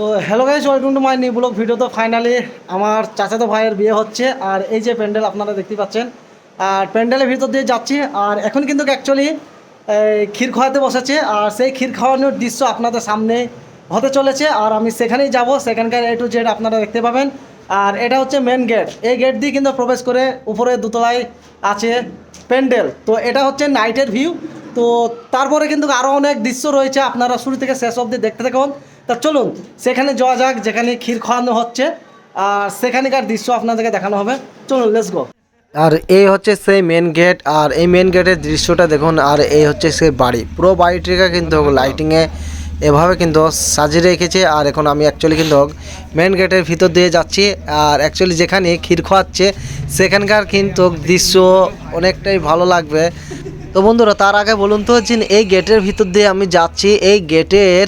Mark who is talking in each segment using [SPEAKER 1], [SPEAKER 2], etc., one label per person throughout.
[SPEAKER 1] তো hello guys welcome to my new vlog video তো finally আমার চাচাতো ভাইয়ের বিয়ে হচ্ছে, আর এই যে প্যান্ডেল আপনারা দেখতে পাচ্ছেন, আর প্যান্ডেলের ভিতর দিয়ে যাচ্ছি, আর এখন কিন্তু অ্যাকচুয়ালি ক্ষীর খাওয়াতে বসেছে, আর সেই ক্ষীর খাওয়ানোর দৃশ্য আপনাদের সামনে হতে চলেছে, আর আমি সেখানেই যাব, সেখানকার এ টু জেড আপনারা দেখতে পাবেন। আর এটা হচ্ছে মেন গেট এই গেট দিয়ে কিন্তু প্রবেশ করে উপরে দুতলায় আছে প্যান্ডেল। তো এটা হচ্ছে নাইটের ভিউ তো তারপরে কিন্তু আরও অনেক দৃশ্য রয়েছে, আপনারা শুরু থেকে শেষ অবধি দেখতে থাকুন। তা চলুন, সেখানে যাওয়া যাক, যেখানে ক্ষীর খাওয়ানো হচ্ছে, আর সেখানকার দৃশ্য আপনাদেরকে দেখানো হবে। চলুন লেটস গো
[SPEAKER 2] আর এই হচ্ছে সেই মেন গেট আর এই মেন গেটের দৃশ্যটা দেখুন, আর এই হচ্ছে সেই বাড়ি। পুরো বাড়িটিকে কিন্তু লাইটিংয়ে এভাবে কিন্তু সাজিয়ে রেখেছে, আর এখন আমি অ্যাকচুয়ালি কিন্তু মেন গেটের ভিতর দিয়ে যাচ্ছি, আর অ্যাকচুয়ালি যেখানে ক্ষীর খাওয়াচ্ছে, সেখানকার কিন্তু দৃশ্য অনেকটাই ভালো লাগবে। তো বন্ধুরা, তার আগে বলুন তো যে এই গেটের ভিতর দিয়ে আমি যাচ্ছি, এই গেটের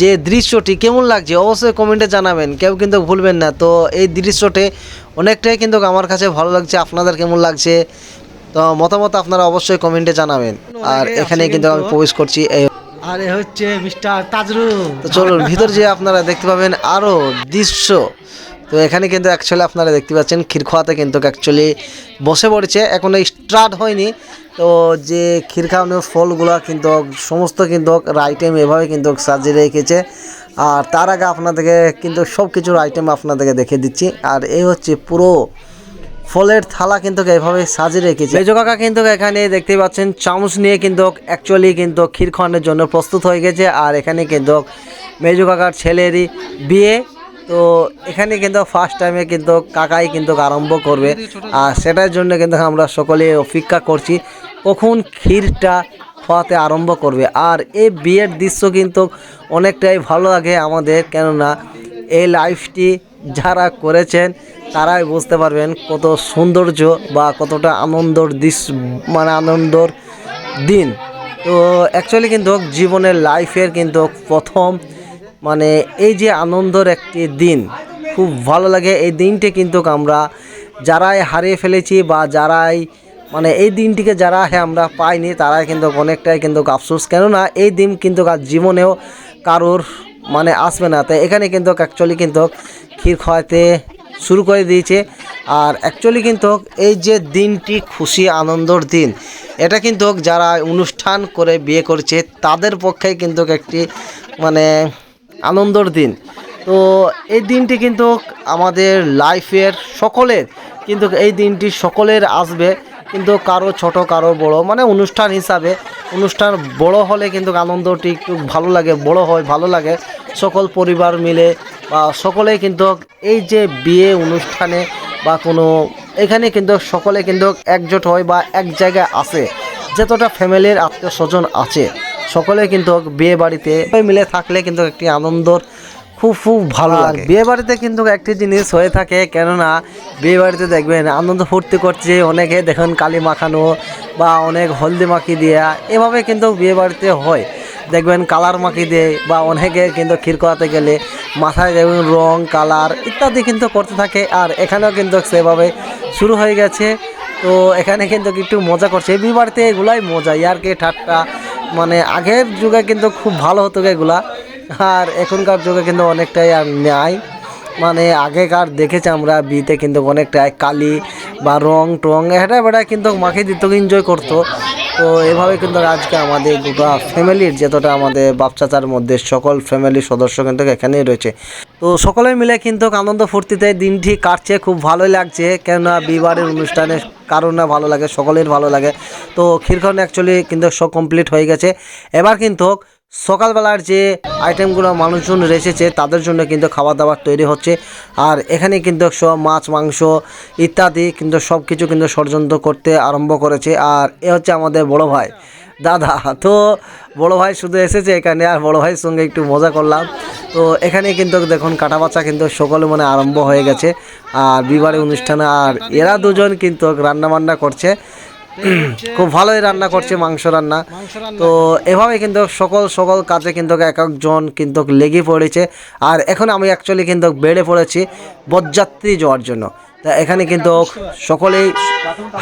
[SPEAKER 2] যে দৃশ্যটি কেমন লাগছে অবশ্যই কমেন্টে জানাবেন। কেউ কিন্তু ভুলবেন না। তো এই দৃশ্যটি অনেকটাই কিন্তু আমার কাছে ভালো লাগছে আপনাদের কেমন লাগছে? তো মতামত আপনারা অবশ্যই কমেন্টে জানাবেন। আর এখানে কিন্তু আমি প্রবেশ করছি এই
[SPEAKER 1] আর হচ্ছে মিস্টার তাজরুল।
[SPEAKER 2] তো চলুন ভিতর যে আপনারা দেখতে পাবেন আরও দৃশ্য। তো এখানে কিন্তু অ্যাকচুয়ালি আপনারা দেখতে পাচ্ছেন ক্ষীর খাওয়াতে কিন্তু অ্যাকচুয়ালি বসে পড়েছে। এখনও স্টার্ট হয়নি। তো যে ক্ষীর খাওয়ানোর ফলগুলো কিন্তু, সমস্ত কিন্তু আইটেম এভাবে কিন্তু সাজিয়ে রেখেছে। আর তার আগে আপনাদেরকে কিন্তু সব কিছুর আইটেম আপনাদেরকে দেখে দিচ্ছি। আর এই হচ্ছে পুরো ফলের থালা কিন্তু এভাবে সাজিয়ে রেখেছে। মেজো কাকা কিন্তু এখানে দেখতে পাচ্ছেন, চামচ নিয়ে কিন্তু অ্যাকচুয়ালি কিন্তু ক্ষীর খাওয়ানোর জন্য প্রস্তুত হয়ে গেছে। আর এখানে কিন্তু মেজো কাকার ছেলেরই বিয়ে তো এখানে কিন্তু ফার্স্ট টাইমে কিন্তু কাকাই কিন্তু আরম্ভ করবে। আর সেটার জন্য কিন্তু আমরা সকলে অপেক্ষা করছি, কখন ক্ষীরটা খাওয়াতে আরম্ভ করবে। আর এই বিয়ের দৃশ্য কিন্তু অনেকটাই ভালো লাগে আমাদের, কেননা এই লাইফটি যারা করেছেন, তারাই বুঝতে পারবেন কত সৌন্দর্য বা কতটা আনন্দর দৃশ্য মানে আনন্দর দিন। তো অ্যাকচুয়ালি কিন্তু জীবনের লাইফের কিন্তু প্রথম মানে এই যে আনন্দর একটি দিন, খুব ভালো লাগে। এই দিনটি কিন্তু আমরা যারাই হারিয়ে ফেলেছি বা যারাই মানে এই দিনটিকে যারা হ্যাঁ আমরা পাইনি, তারাই কিন্তু অনেকটাই কিন্তু আফসোস। কেননা এই দিন কিন্তু জীবনেও কারোর মানে আসবে না। তাই এখানে কিন্তু অ্যাকচুয়ালি কিন্তু ক্ষীর খাওয়াতে শুরু করে দিয়েছে। আর অ্যাকচুয়ালি কিন্তু এই যে দিনটি খুশি, আনন্দর দিন, এটা কিন্তু যারা অনুষ্ঠান করে বিয়ে করছে, তাদের পক্ষে কিন্তু একটি মানে আনন্দর দিন। তো এই দিনটি কিন্তু আমাদের লাইফের সকলের, কিন্তু এই দিনটি সকলের আসবে, কিন্তু কারও ছোট, কারও বড়। মানে অনুষ্ঠান হিসাবে, অনুষ্ঠান বড় হলে কিন্তু আনন্দটি একটু ভালো লাগে, বড় হয়, ভালো লাগে। সকল পরিবার মিলে বা সকলে কিন্তু এই যে বিয়ে অনুষ্ঠানে বা কোনো, এখানে কিন্তু সকলে কিন্তু একজোট হয় বা এক জায়গায় আসে। যতটা ফ্যামিলির আত্মীয় স্বজন আছে সকলে কিন্তু বিয়ে বাড়িতে সবাই মিলে থাকলে কিন্তু একটি আনন্দর খুব খুব ভালো লাগে। বিয়ে বাড়িতে কিন্তু একটি জিনিস হয়ে থাকে কেননা বিয়ে বাড়িতে দেখবেন আনন্দ ফুর্তি করছে অনেকে দেখেন কালি মাখানো বা অনেক হলদি মাখি দেওয়া এভাবে কিন্তু বিয়ে বাড়িতে হয়। দেখবেন কালার মাখি দেয় বা অনেকে কিন্তু ক্ষীর করাতে গেলে মাথায় দেখবেন রং কালার ইত্যাদি কিন্তু করতে থাকে আর এখানেও কিন্তু সেভাবে শুরু হয়ে গেছে। তো এখানে কিন্তু একটু মজা করছে। বিয়ে বাড়িতে এগুলাই মজা ইয়ার ইয়ারকে ঠাট্টা মানে আগের যুগে কিন্তু খুব ভালো হতো এগুলা। আর এখনকার যুগে কিন্তু অনেকটাই আর নেয় মানে আগেকার দেখেছি আমরা, বিয়েতে কিন্তু অনেকটাই কালি বা রং টং এটা বেটা কিন্তু মাকে দিত এনজয় করতো। তো এভাবে কিন্তু আজকে আমাদের গোটা ফ্যামিলির যতটা আমাদের বাপ চাচার মধ্যে সকল ফ্যামিলির সদস্য কিন্তু এখানেই রয়েছে। তো সকলে মিলে কিন্তু আনন্দ ফুর্তিতে দিনটি কাটছে, খুব ভালোই লাগছে। কেননা বিবাহের অনুষ্ঠানে কারণ না ভালো লাগে, সকলের ভালো লাগে। তো ক্ষীরখন অ্যাকচুয়ালি কিন্তু সব কমপ্লিট হয়ে গেছে। এবার কিন্তু সকালবেলার যে আইটেমগুলো মানুষজন রেসেছে তাদের জন্য কিন্তু খাবার দাবার তৈরি হচ্ছে। আর এখানে কিন্তু সব মাছ, মাংস ইত্যাদি কিন্তু সব কিছু কিন্তু ষড়যন্ত্র করতে আরম্ভ করেছে। আর এ হচ্ছে আমাদের বড় ভাই। দাদা, তো বড় ভাই শুধু এসেছে এখানে আর বড় ভাইয়ের সঙ্গে একটু মজা করলাম। তো এখানে কিন্তু দেখুন কাটা বাচ্চা কিন্তু সকলে মানে আরম্ভ হয়ে গেছে। আর বিবাহের অনুষ্ঠানে, আর এরা দুজন কিন্তু রান্না বান্না করছে। খুব ভালোই রান্না করছে, মাংস রান্না। তো এভাবে কিন্তু সকল সকল কাজে কিন্তু এক একজন কিন্তু লেগে পড়েছে। আর এখন আমি অ্যাকচুয়ালি কিন্তু বেড়ে পড়েছি, বরযাত্রী যাওয়ার জন্য। তা এখানে কিন্তু সকলেই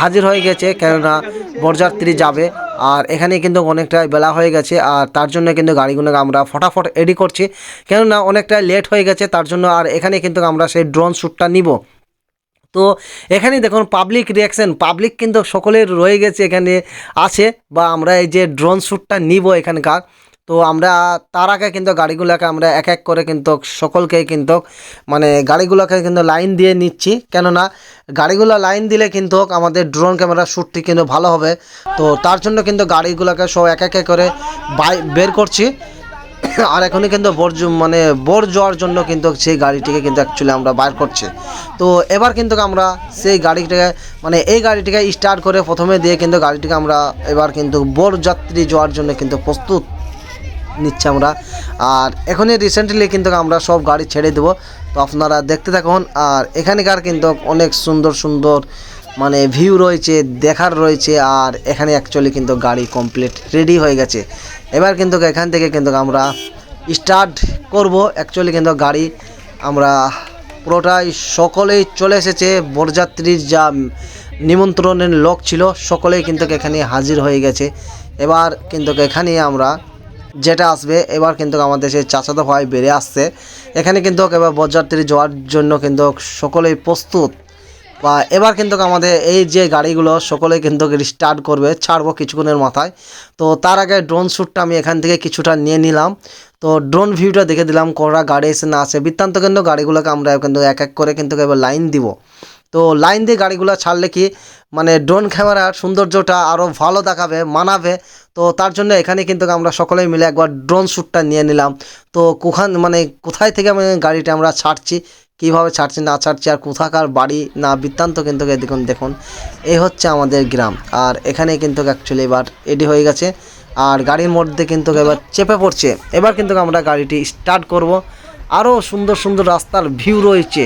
[SPEAKER 2] হাজির হয়ে গেছে, কেননা বরযাত্রী যাবে। আর এখানে কিন্তু অনেকটা বেলা হয়ে গেছে, আর তার জন্য কিন্তু গাড়িগুলোকে আমরা ফটাফট এডি করছি। কেননা অনেকটা লেট হয়ে গেছে, তার জন্য আর এখানে কিন্তু আমরা সেই ড্রোন শ্যুটটা নিব। তো এখানে দেখুন পাবলিক রিয়াকশন পাবলিক কিন্তু সকলের রয়ে গেছে, এখানে আছে, বা আমরা এই যে ড্রোন শ্যুটটা নিব এখানকার। তো আমরা তার আগে কিন্তু গাড়িগুলোকে আমরা এক এক করে কিন্তু সকলকে কিন্তু মানে গাড়িগুলোকে কিন্তু লাইন দিয়ে নিচ্ছি। কেননা গাড়িগুলো লাইন দিলে কিন্তু আমাদের ড্রোন ক্যামেরা শ্যুটটি কিন্তু ভালো হবে। তো তার জন্য কিন্তু গাড়িগুলোকে সব এক এক করে বাই বের করছি। আর এখনই কিন্তু বর মানে বর যাওয়ার জন্য কিন্তু সেই গাড়িটিকে কিন্তু অ্যাকচুয়ালি আমরা বার করছি। তো এবার কিন্তু আমরা সেই গাড়িটাকে মানে এই গাড়িটিকে স্টার্ট করে প্রথমে দিয়ে কিন্তু গাড়িটিকে আমরা এবার কিন্তু বর যাত্রী যাওয়ার জন্য কিন্তু প্রস্তুত। নিচ্ছি আমরা। আর এখনই রিসেন্টলি কিন্তু আমরা সব গাড়ি ছেড়ে দেবো। তো আপনারা দেখতে থাকুন, আর এখানকার কিন্তু অনেক সুন্দর সুন্দর মানে ভিউ রয়েছে, দেখার রয়েছে, আর এখানে অ্যাকচুয়ালি কিন্তু গাড়ি কমপ্লিট রেডি হয়ে গেছে। এবার কিন্তু এখান থেকে কিন্তু আমরা স্টার্ট করব। অ্যাকচুয়ালি কিন্তু গাড়ি আমরা পুরোটাই সকলেই চলে এসেছে। বরযাত্রীর যা নিমন্ত্রণের লোক ছিল, সকলেই কিন্তু এখানে হাজির হয়ে গেছে। এবার কিন্তু এখানে আমরা যেটা আসবে, এবার কিন্তু আমাদের সেই চাচাতো ভাই বেড়ে আসছে। এখানে কিন্তু এবার বরযাত্রী যাওয়ার জন্য কিন্তু সকলেই প্রস্তুত। বা এবার কিন্তু আমাদের এই যে গাড়িগুলো, সকলেই কিন্তু স্টার্ট করবে, ছাড়বো কিছুক্ষণের মাথায়। তো তার আগে ড্রোন শ্যুটটা আমি এখান থেকে কিছুটা নিয়ে নিলাম। তো ড্রোন ভিউটা দেখে দিলাম করা গাড়ি এসে না আসে। বৃত্তান্ত কিন্তু গাড়িগুলোকে আমরা কিন্তু এক এক করে কিন্তু এবার লাইন দিব। তো লাইন দিয়ে গাড়িগুলো ছাড়লে কি মানে ড্রোন ক্যামেরার সৌন্দর্যটা আরও ভালো দেখাবে, মানাবে? তো তার জন্য এখানে কিন্তু আমরা সকলেই মিলে একবার ড্রোন শ্যুটটা নিয়ে নিলাম। তো কোখান মানে কোথায় থেকে মানে গাড়িটা আমরা ছাড়ছি, কীভাবে ছাড়ছি, না ছাড়ছি, আর কোথাকার বাড়ি, না বৃত্তান্ত কিন্তু দেখুন দেখুন, এই হচ্ছে আমাদের গ্রাম। আর এখানে কিন্তু অ্যাকচুয়ালি এবার রেডি হয়ে গেছে। আর গাড়ির মধ্যে কিন্তু এবার চেপে পড়ছে। এবার কিন্তু আমরা গাড়িটি স্টার্ট করব। আরও সুন্দর সুন্দর রাস্তার ভিউ রয়েছে।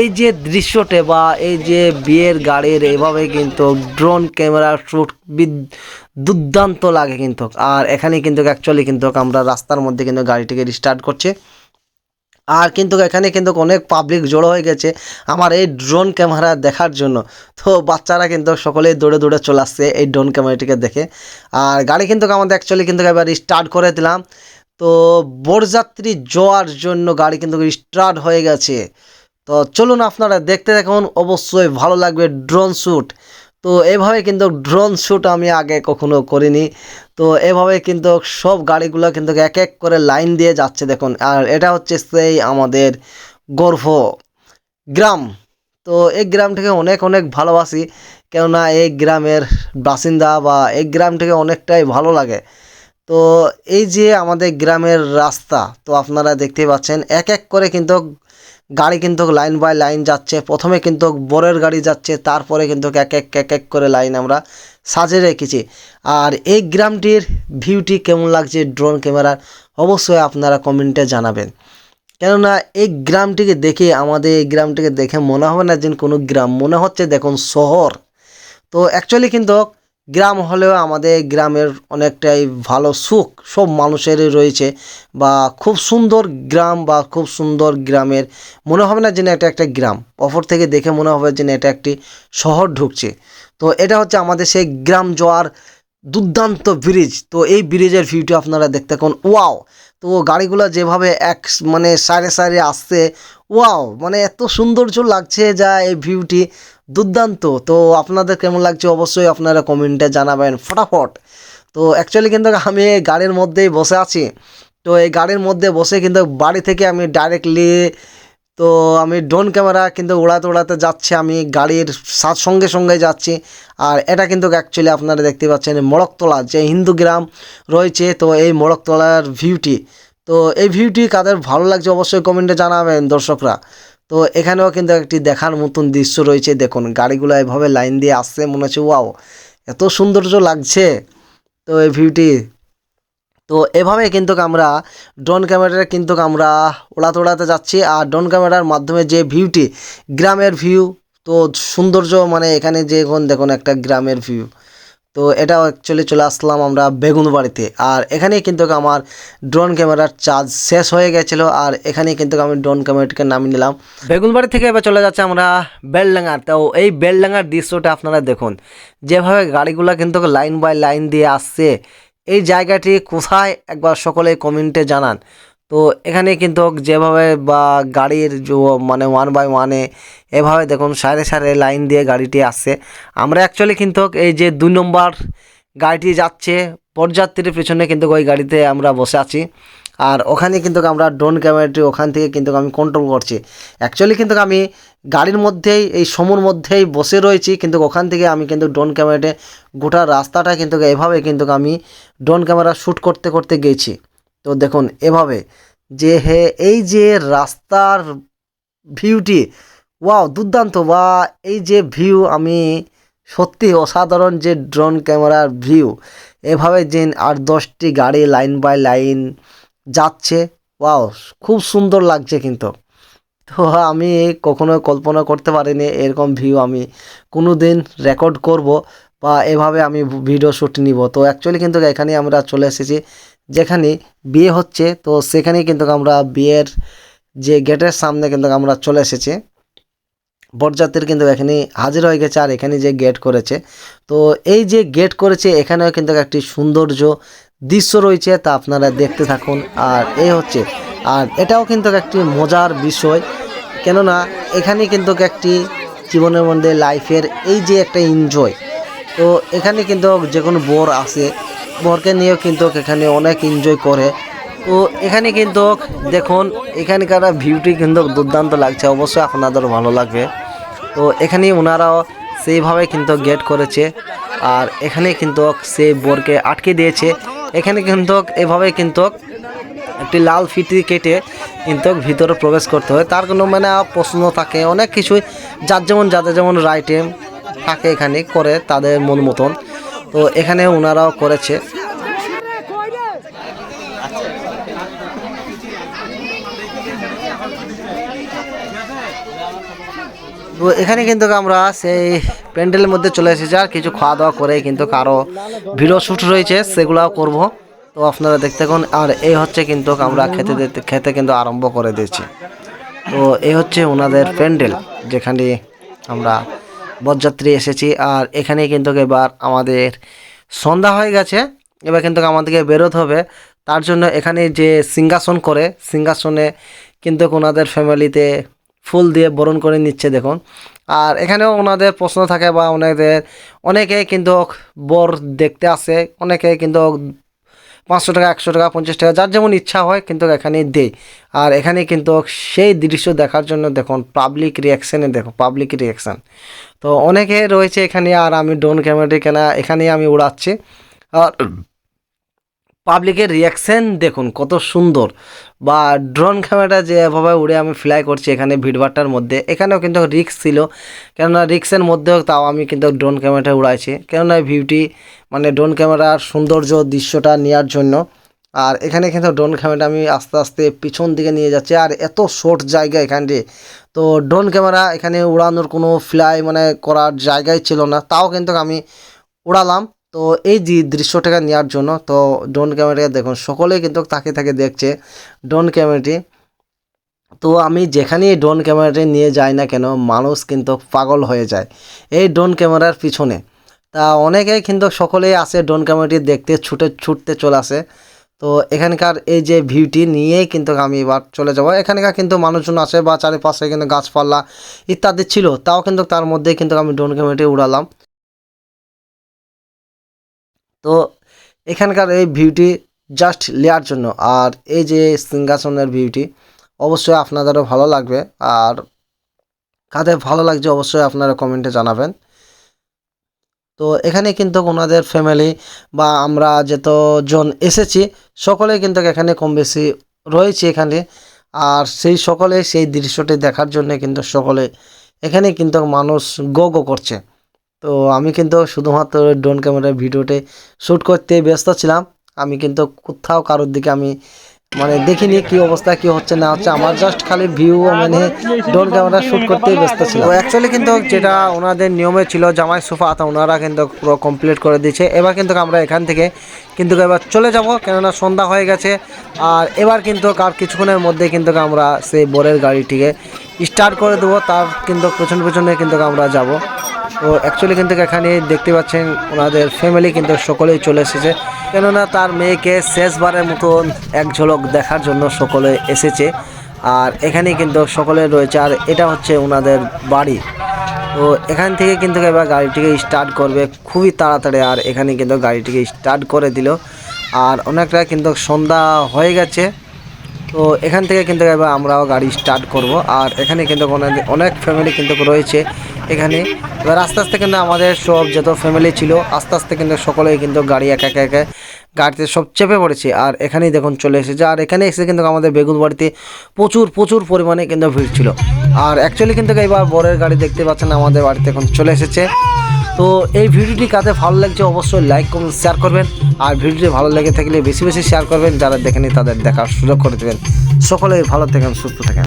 [SPEAKER 2] এই যে দৃশ্যটে বা এই যে বিয়ের গাড়ির এভাবে কিন্তু ড্রোন ক্যামেরা শ্যুট দুর্দান্ত লাগে কিন্তু। আর এখানে কিন্তু অ্যাকচুয়ালি কিন্তু আমরা রাস্তার মধ্যে কিন্তু গাড়িটিকে স্টার্ট করছে। আর কিন্তু এখানে কিন্তু অনেক পাবলিক জড়ো হয়ে গেছে আমার এই ড্রোন ক্যামেরা দেখার জন্য। তো বাচ্চারা কিন্তু সকলেই দৌড়ে দৌড়ে চলে আসছে এই ড্রোন ক্যামেরাটিকে দেখে। আর গাড়ি কিন্তু আমাদের অ্যাকচুয়ালি কিন্তু এবার স্টার্ট করে দিলাম। তো বরযাত্রী যাওয়ার জন্য গাড়ি কিন্তু স্টার্ট হয়ে গেছে। তো চলুন আপনারা দেখতে দেখুন অবশ্যই ভালো লাগবে ড্রোন শ্যুট তো এভাবে কিন্তু ড্রোন শ্যুট আমি আগে কখনো করিনি। তো এভাবে কিন্তু সব গাড়িগুলো কিন্তু এক এক করে লাইন দিয়ে যাচ্ছে দেখুন। আর এটা হচ্ছে সেই আমাদের গর্ভ গ্রাম। তো এই গ্রামটাকে অনেক অনেক ভালোবাসি, কেননা এই গ্রামের বাসিন্দা বা এই গ্রামটাকে অনেকটাই ভালো লাগে। তো এই যে আমাদের গ্রামের রাস্তা, তো আপনারা দেখতেই পাচ্ছেন, এক এক করে কিন্তু গাড়ি কিন্তু লাইন বাই লাইন যাচ্ছে। প্রথমে কিন্তু বরের গাড়ি যাচ্ছে, তারপরে কিন্তু এক এক এক এক করে লাইন আমরা সাজে রেখেছি। আর এই গ্রামটির ভিউটি কেমন লাগছে ড্রোন ক্যামেরার, অবশ্যই আপনারা কমেন্টে জানাবেন। কেননা এই গ্রামটিকে দেখে, আমাদের এই গ্রামটিকে দেখে মনে হবে না যে কোনো গ্রাম। মনে হচ্ছে দেখুন শহর। তো অ্যাকচুয়ালি কিন্তু গ্রাম হলেও আমাদের গ্রামের অনেকটাই ভালো সুখ। সব মানুষেরই রয়েছে বা খুব সুন্দর গ্রাম বা খুব সুন্দর গ্রামের, মনে হবে না যেন এটা একটা গ্রাম। অপর থেকে দেখে মনে হবে যেন এটা একটি শহর ঢুকছে। তো এটা হচ্ছে আমাদের সেই গ্রাম যাওয়ার দুর্দান্ত ব্রিজ তো এই ব্রিজের ভিউটি আপনারা দেখতে কোন ওয়াও তো গাড়িগুলো যেভাবে এক মানে সাইডে সাইডে আসছে ওয়াও মানে এত সৌন্দর্য লাগছে যা এই ভিউটি দুর্দান্ত। তো আপনাদের কেমন লাগছে অবশ্যই আপনারা কমেন্টে জানাবেন ফটাফট। তো অ্যাকচুয়ালি কিন্তু আমি গাড়ির মধ্যেই বসে আছি। তো এই গাড়ির মধ্যে বসে কিন্তু বাড়ি থেকে আমি ডাইরেক্টলি তো আমি ড্রোন ক্যামেরা কিন্তু উড়াতে উড়াতে যাচ্ছে, আমি গাড়ির সাথ সঙ্গে সঙ্গে যাচ্ছি। আর এটা কিন্তু অ্যাকচুয়ালি আপনারা দেখতে পাচ্ছেন মোড়কতলা যে হিন্দু গ্রাম রয়েছে, তো এই মোড়কতলার ভিউটি তো এই ভিউটি কাদের ভালো লাগছে অবশ্যই কমেন্টে জানাবেন দর্শকরা। তো এখানেও কিন্তু একটি দেখার মতন দৃশ্য রয়েছে। দেখুন, গাড়িগুলো এভাবে লাইন দিয়ে আসছে, মনে হচ্ছে, ওয়াও, এত সৌন্দর্য লাগছে। তো এই ভিউটি, তো এভাবে কিন্তু আমরা ড্রোন ক্যামেরাটা কিন্তু আমরা ওড়াতে ওড়াতে যাচ্ছি। আর ড্রোন ক্যামেরার মাধ্যমে যে ভিউটি, গ্রামের ভিউ, তো সৌন্দর্য মানে এখানে যে এখন দেখুন, একটা গ্রামের ভিউ। তো এটা অ্যাকচুয়ালি চলে আসলাম আমরা বেগুন বাড়িতে আর এখানেই কিন্তু আমার ড্রোন ক্যামেরার চার্জ শেষ হয়ে গেছিল, আর এখানেই কিন্তু আমি ড্রোন ক্যামেরাটিকে নামিয়ে নিলাম। বেগুনবাড়ি থেকে এবার চলে যাচ্ছে আমরা বেলডাঙ্গার। তো এই বেলডাঙ্গার দৃশ্যটা আপনারা দেখুন, যেভাবে গাড়িগুলো কিন্তু লাইন বাই লাইন দিয়ে আসছে, এই জায়গাটি কোথায় একবার সকলে কমেন্টে জানান। তো এখানে কিন্তু যেভাবে বা গাড়ির মানে ওয়ান বাই ওয়ানে এভাবে দেখুন সারে সারে লাইন দিয়ে গাড়িটি আসছে আমরা অ্যাকচুয়ালি কিন্তু এই যে দুই নম্বর গাড়িটি যাচ্ছে পর্যাত্রীর পেছনে কিন্তু ওই গাড়িতে আমরা বসে আছি। আর ওখানে কিন্তু আমরা ড্রোন ক্যামেরাটি ওখান থেকে কিন্তু আমি কন্ট্রোল করছি। অ্যাকচুয়ালি কিন্তু আমি গাড়ির মধ্যেই, এই সমুর মধ্যেই বসে রয়েছি, কিন্তু ওখান থেকে আমি কিন্তু ড্রোন ক্যামেরাতে গোটা রাস্তাটা কিন্তু এভাবে কিন্তু আমি ড্রোন ক্যামেরা শ্যুট করতে করতে গেছি। তো দেখুন, এভাবে যে হে, এই যে রাস্তার ভিউটি ওয়াও দুর্দান্ত বা এই যে ভিউ আমি সত্যি অসাধারণ যে ড্রোন ক্যামেরার ভিউ এভাবে যে আট দশটি গাড়ি লাইন বাই লাইন যাচ্ছে ওয়াও খুব সুন্দর লাগছে কিন্তু। তো আমি কখনো কল্পনা করতে পারিনি এরকম ভিউ আমি কোনো দিন রেকর্ড করব বা এভাবে আমি ভিডিও শ্যুট নিব। তো অ্যাকচুয়ালি কিন্তু এখানে আমরা চলে এসেছি। যেখানে বিয়ে হচ্ছে, তো সেখানেই কিন্তু আমরা বিয়ের যে গেটের সামনে কিন্তু আমরা চলে এসেছি। বরযাত্রীর কিন্তু এখানে হাজির হয়ে গেছে আর এখানে যে গেট করেছে। তো এই যে গেট করেছে, এখানেও কিন্তু একটি সৌন্দর্য দৃশ্য রয়েছে, তা আপনারা দেখতে থাকুন। আর এই হচ্ছে, আর এটাও কিন্তু একটি মজার বিষয়, কেননা এখানে কিন্তু একটি জীবনের মধ্যে লাইফের এই যে একটা এনজয় তো এখানে কিন্তু যে কোনো বর আসে বরকে নিয়েও কিন্তু এখানে অনেক এনজয় করে। তো এখানে কিন্তু দেখুন, এখানকার ভিউটি কিন্তু দুর্দান্ত লাগছে, অবশ্যই আপনাদের ভালো লাগবে। তো এখানে ওনারাও সেইভাবে কিন্তু গেট করেছে, আর এখানে কিন্তু সেই বোরকে আটকে দিয়েছে। এখানে কিন্তু এভাবে কিন্তু একটি লাল ফিটি কেটে কিন্তু ভিতরে প্রবেশ করতে হয়। তার কোনো মানে প্রশ্ন থাকে, অনেক কিছুই, যার যেমন, যাদের যেমন রাইটেম থাকে এখানে করে তাদের মন মতন। তো এখানে ওনারাও করেছে। তো এখানে কিন্তু আমরা সেই প্যান্ডেলের মধ্যে চলে এসেছি আর কিছু খাওয়া দাওয়া করে কিন্তু কারও ভিডিও শ্যুট রয়েছে, সেগুলাও করব। তো আপনারা দেখতে থাকুন, আর এই হচ্ছে কিন্তু আমরা খেতে খেতে কিন্তু আরম্ভ করে দিয়েছি। তো এই হচ্ছে ওনাদের প্যান্ডেল, যেখানে আমরা বরযাত্রী এসেছি। আর এখানে কিন্তু এবার আমাদের সন্ধ্যা হয়ে গেছে। এবার কিন্তু আমাদেরকে বেরোতে হবে। তার জন্য এখানে যে সিংহাসন করে, সিংহাসনে কিন্তু ওনাদের ফ্যামিলিতে ফুল দিয়ে বরণ করে নিচ্ছে, দেখুন। আর এখানেও ওনাদের প্রশ্ন থাকে বা ওনাদের অনেকে কিন্তু বর দেখতে আসে অনেকে কিন্তু পাঁচশো টাকা, একশো টাকা, পঞ্চাশ টাকা, যার যেমন ইচ্ছা হয় কিন্তু এখানে দেয় আর এখানে কিন্তু সেই দৃশ্য দেখার জন্য দেখুন পাবলিক রিয়াকশানে দেখো পাবলিক রিয়াকশান তো অনেকে রয়েছে এখানে, আর আমি ড্রোন ক্যামেরাটি কেনা, এখানেই আমি উড়াচ্ছি। আর পাবলিকের রিয়াকশান দেখুন, কত সুন্দর। বা ড্রোন ক্যামেরাটা যে এভাবে উড়ে আমি ফ্লাই করছি এখানে ভিড়ভাট্টার মধ্যে, এখানেও কিন্তু রিক্স ছিল। কেননা রিক্সের মধ্যেও তাও আমি কিন্তু ড্রোন ক্যামেরাটা উড়াইছি। কেননা ভিউটি মানে ড্রোন ক্যামেরার সৌন্দর্য দৃশ্যটা নেওয়ার জন্য। আর এখানে কিন্তু ড্রোন ক্যামেরাটা আমি আস্তে আস্তে পিছন দিকে নিয়ে যাচ্ছি। আর এত শর্ট জায়গা এখানে। তো ড্রোন ক্যামেরা এখানে উড়ানোর কোনো ফ্লাই মানে করার জায়গাই ছিল না। তাও কিন্তু আমি উড়ালাম। তো এই যে দৃশ্যটাকে নেওয়ার জন্য, তো ড্রোন ক্যামেরাকে দেখুন, সকলেই কিন্তু তাকে তাকে দেখছে ড্রোন ক্যামেরাটি তো আমি যেখানেই ড্রোন ক্যামেরাটি নিয়ে যাই না কেন, মানুষ কিন্তু পাগল হয়ে যায় এই ড্রোন ক্যামেরার পিছনে। তা অনেকেই কিন্তু সকলেই আসে ড্রোন ক্যামেরাটি দেখতে, ছুটে, ছুটতে চলে আসে। তো এখানকার এই যে ভিউটি নিয়েই কিন্তু আমি এবার চলে যাব। এখানকার কিন্তু মানুষজন আসে বা চারিপাশে কিন্তু গাছপালা ইত্যাদি ছিল, তাও কিন্তু তার মধ্যেই কিন্তু আমি ড্রোন ক্যামেরাটি উড়ালাম। তো এখানকার এই ভিউটি জাস্ট লেয়ার জন্য। আর এই যে সিংহাসনের ভিউটি, অবশ্যই আপনাদেরও ভালো লাগবে। আর কাদের ভালো লাগছে অবশ্যই আপনারা কমেন্টে জানাবেন। তো এখানে কিন্তু ওনাদের ফ্যামিলি বা আমরা যতজন এসেছি, সকলে কিন্তু এখানে কম বেশি রয়েছে এখানে। আর সেই সকলে সেই দৃশ্যটি দেখার জন্য কিন্তু সকলে এখানে কিন্তু মানুষ গো গো করছে। তো আমি কিন্তু শুধুমাত্র ড্রোন ক্যামেরার ভিডিওতে শ্যুট করতে ব্যস্ত ছিলাম। আমি কিন্তু কোথাও কারোর দিকে আমি মানে দেখিনি কি অবস্থা, কি হচ্ছে না হচ্ছে। আমার জাস্ট খালি ভিউ মানে ড্রোন ক্যামেরা শ্যুট করতে ব্যস্ত ছিল অ্যাকচুয়ালি কিন্তু যেটা ওনাদের নিয়মে ছিল, জামাই সোফা তা ওনারা কিন্তু পুরো কমপ্লিট করে দিয়েছে। এবার কিন্তু আমরা এখান থেকে কিন্তু এবার চলে যাব, কেননা সন্ধ্যা হয়ে গেছে। আর এবার কিন্তু আর কিছুক্ষণের মধ্যে কিন্তু আমরা সেই বোরের গাড়িটিকে স্টার্ট করে দেবো। তার কিন্তু পেছন পেছনে কিন্তু আমরা যাব। তো অ্যাকচুয়ালি কিন্তু এখানে দেখতে পাচ্ছেন ওনাদের ফ্যামিলি কিন্তু সকলেই চলে এসেছে। কেননা তার মেয়েকে শেষবারের মতন এক ঝলক দেখার জন্য সকলে এসেছে। আর এখানে কিন্তু সকলে রয়েছে। আর এটা হচ্ছে ওনাদের বাড়ি। তো এখান থেকে কিন্তু এবার গাড়িটিকে স্টার্ট করবে। খুবই তাড়াতাড়ি আর এখানে কিন্তু গাড়িটিকে স্টার্ট করে দিল। আর অনেকটা কিন্তু সন্ধ্যা হয়ে গেছে। তো এখান থেকে কিন্তু এবার আমরাও গাড়ি স্টার্ট করব। আর এখানে কিন্তু অনেক ফ্যামিলি কিন্তু রয়েছে। এখানে। এবার আস্তে আস্তে কিন্তু আমাদের সব যত ফ্যামিলি ছিল, আস্তে আস্তে কিন্তু সকলেই কিন্তু গাড়ি একা একা একা গাড়িতে সব চেপে পড়েছে। আর এখানেই দেখুন চলে এসেছে। আর এখানে এসে কিন্তু আমাদের বেগুন বাড়িতে প্রচুর প্রচুর পরিমাণে কিন্তু ভিড় ছিল। আর অ্যাকচুয়ালি কিন্তু এবার বরের গাড়ি দেখতে পাচ্ছেন, আমাদের বাড়িতে এখন চলে এসেছে। তো এই ভিডিওটি কাতে ভালো লাগছে অবশ্যই লাইক কমেন্ট শেয়ার করবেন। আর ভিডিওটি ভালো লেগে থাকলে বেশি বেশি শেয়ার করবেন। যারা দেখেনি তাদের দেখার সুযোগ করে দেবেন। সকলেই ভালো থাকেন, সুস্থ থাকেন।